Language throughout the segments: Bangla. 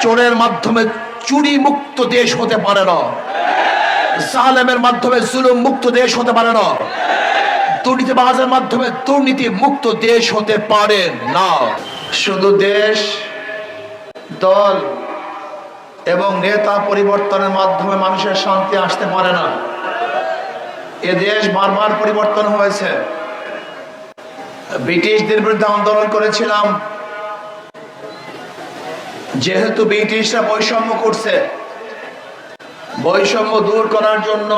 চোরের মাধ্যমে চুরি মুক্ত দেশ হতে পারে না। জালেমের মাধ্যমে জুলুম মুক্ত দেশ হতে পারে না। দুর্নীতিবাজের মাধ্যমে দুর্নীতি মুক্ত দেশ হতে পারে না। শুধু দেশ, দল এবং নেতা পরিবর্তনের মাধ্যমে মানুষের শান্তি আসতে পারে না। এ দেশ বারবার পরিবর্তন হয়েছে। ব্রিটিশদের বিরুদ্ধে আন্দোলন করেছিলাম। যেহেতু ব্রিটিশরা বৈষম্য করছে, বৈষম্য দূর করার জন্য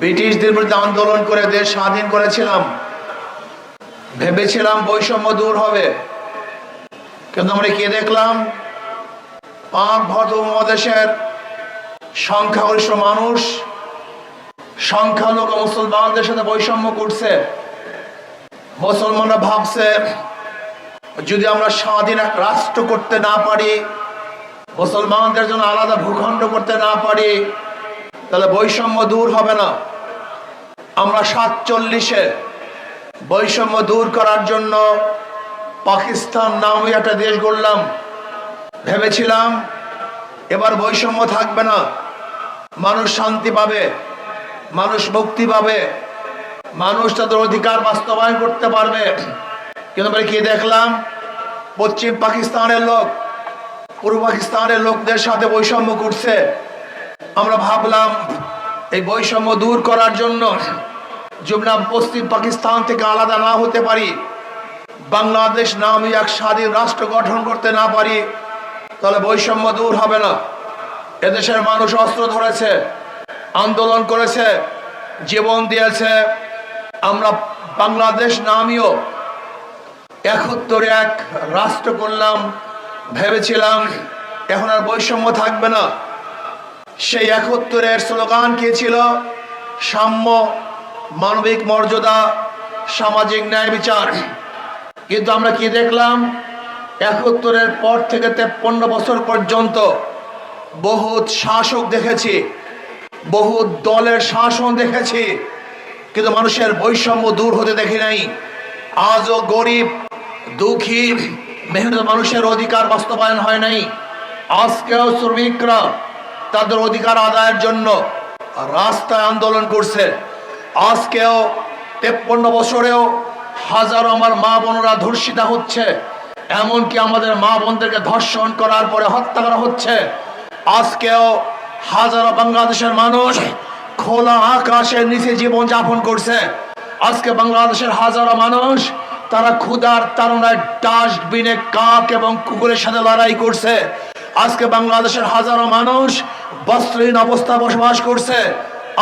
ব্রিটিশদের বিরুদ্ধে আন্দোলন করে দেশ স্বাধীন করেছিলাম। ভেবেছিলাম বৈষম্য দূর হবে। কিন্তু আমরা কি দেখলাম? পাক ভদ্র উপমহাদেশের সংখ্যাগরিষ্ঠ মানুষ, সংখ্যালঘু মুসলমানদের সাথে বৈষম্য করছে। মুসলমানরা ভাবছে যদি আমরা স্বাধীন রাষ্ট্র করতে না পারি, মুসলমানদের জন্য আলাদা ভূখণ্ড করতে না পারি, তাহলে বৈষম্য দূর হবে না। আমরা সাতচল্লিশে বৈষম্য দূর করার জন্য পাকিস্তান নামে একটা দেশ গড়লাম। ভেবেছিলাম এবার বৈষম্য থাকবে না। মানুষ শান্তি পাবে, মানুষ মুক্তি পাবে, মানুষ তাদের অধিকার বাস্তবায়ন করতে পারবে। কিন্তু আমরা কি দেখলাম, পশ্চিম পাকিস্তানের লোক, পূর্ব পাকিস্তানের লোকদের সাথে বৈষম্য করছে আমরা ভাবলাম, এই বৈষম্য দূর করার জন্য যদি পশ্চিম পাকিস্তান থেকে আলাদা না হতে পারি, বাংলাদেশ নামে এক স্বাধীন রাষ্ট্র গঠন করতে না পারি, তাহলে বৈষম্য দূর হবে না। এদেশের মানুষ অস্ত্র ধরেছে, আন্দোলন করেছে, জীবন দিয়েছে। আমরা বাংলাদেশ নামীয় একত্তরে এক, রাষ্ট্র করলাম, ভেবেছিলাম, এখন আর বৈষম্য থাকবে না। সেই একত্তরের স্লোগান কি ছিল? সাম্য, মানবিক মর্যাদা, সামাজিক ন্যায় বিচার। কিন্তু আমরা কি দেখলাম? একত্তরের পর থেকে তেপ্পন্ন বছর পর্যন্ত বহুত শাসক দেখেছি বহু দলের শাসন দেখেছি, কিন্তু মানুষের বৈষম্য দূর হতে দেখি নাই। আজও গরিব দুঃখী, মেহনত মানুষের অধিকার বাস্তবায়ন হয় নাই। আজকেও শ্রমিকরা তাদের অধিকার আদায়ের জন্য রাস্তায় আন্দোলন করছে। আজকেও তেপ্পন্ন বছরেও হাজারো আমার মা বোনরা ধর্ষিতা হচ্ছে, এমনকি আমাদের মা বোনদেরকে ধর্ষণ করার পরে হত্যা করা হচ্ছে। আজকেও হাজারো বাংলাদেশের মানুষ খোলা আকাশের নিচে জীবন যাপন করছে। আজকে বাংলাদেশের হাজারো মানুষ তারা ক্ষুধার তারণায় ডাস্টবিনে কাক এবং কুকুরের সাথে লড়াই করছে। আজকে বাংলাদেশের হাজারো মানুষ বস্ত্রহীন অবস্থা বসবাস করছে।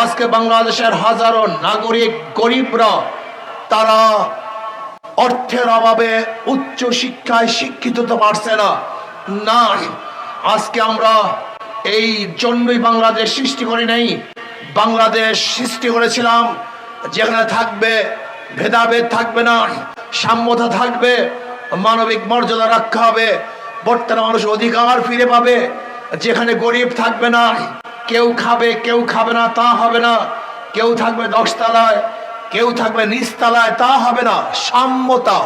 আজকে বাংলাদেশের হাজারো নাগরিক, গরিবরা তারা অর্থের অভাবে উচ্চ শিক্ষায় শিক্ষিত হতে পারছে না। না আজকে আমরা এই জন্যই বাংলাদেশ সৃষ্টি করি নাই। বাংলাদেশ সৃষ্টি করেছিলাম, যেখানে থাকবে, ভেদাভেদ থাকবে না। সাম্যতা থাকবে, মানবিক মর্যাদা রাখা হবে, বর্তমানে মানুষ অধিকার ফিরে পাবে। যেখানে গরিব থাকবে না, কেউ খাবে কেউ খাবে না, তা হবে না। কেউ থাকবে দশতলায়, কেউ থাকবে নিচতলায়, তা হবে না। সাম্যতা।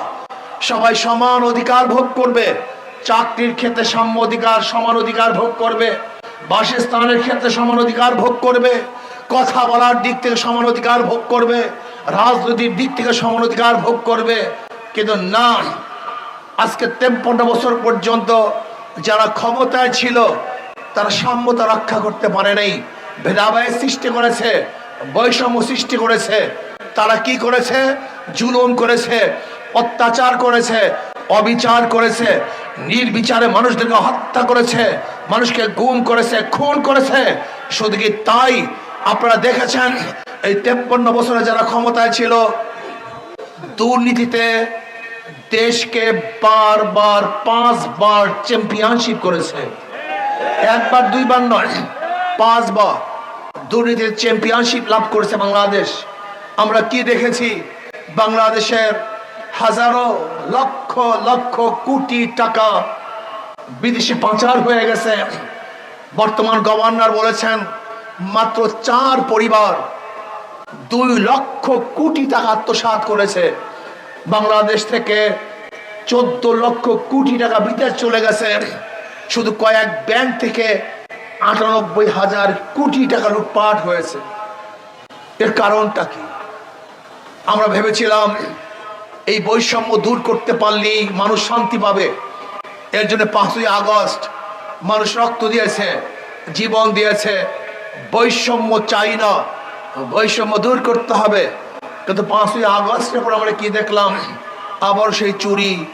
সবাই সমান অধিকার ভোগ করবে। চাকরির ক্ষেত্রে সাম্য অধিকার, সমান অধিকার ভোগ করবে। বাসস্থানের ক্ষেত্রে সমান অধিকার ভোগ করবে। কথা বলার দিক থেকে সমান অধিকার ভোগ করবে। রাজনৈতিক দিক থেকে সমানধিকার ভোগ করবে, কিন্তু না, আজকে তেপ্পন্ন বছর পর্যন্ত যারা ক্ষমতায় ছিল, তারা সাম্যতা রক্ষা করতে পারে নাই। ভেদাভেদ সৃষ্টি করেছে, বৈষম্য সৃষ্টি করেছে। তারা কি করেছে? জুলুম করেছে, অত্যাচার করেছে, অবিচার করেছে, নির্বিচারে মানুষদেরকে হত্যা করেছে, মানুষকে গুম করেছে, খুন করেছে। শুধু কি তাই? আপনারা দেখেছেন এই তেপ্পন্ন বছরে যারা ক্ষমতায় ছিল, দুর্নীতিতে দেশকে বারবার, পাঁচবার চ্যাম্পিয়নশিপ করেছে। একবার, দুইবার নয়, পাঁচবার দুর্নীতির চ্যাম্পিয়নশিপ লাভ করেছে বাংলাদেশ। আমরা কি দেখেছি? বাংলাদেশের হাজারো লক্ষ লক্ষ কোটি টাকা বিদেশি পাচার হয়ে গেছে। বর্তমান গভর্নর বলেছেন, মাত্র চার পরিবার দুই লক্ষ কোটি টাকা আত্মসাৎ করেছে। বাংলাদেশ থেকে চোদ্দ লক্ষ কোটি টাকা বিদেশ চলে গেছে। শুধু কয়েক ব্যাংক থেকে আটানব্বই হাজার কোটি টাকা লুটপাট হয়েছে। এর কারণটা কি? আমরা ভেবেছিলাম এই বৈষম্য দূর করতে পারলেই মানুষ শান্তি পাবে। এর জন্য পাঁচই আগস্ট মানুষ রক্ত দিয়েছে, জীবন দিয়েছে। বৈষম্য চাই না। বৈষম্য দূর করতে হবে। কিন্তু পাঁচই আগস্টের পর আমরা কি দেখলাম? আবার সেই চুরি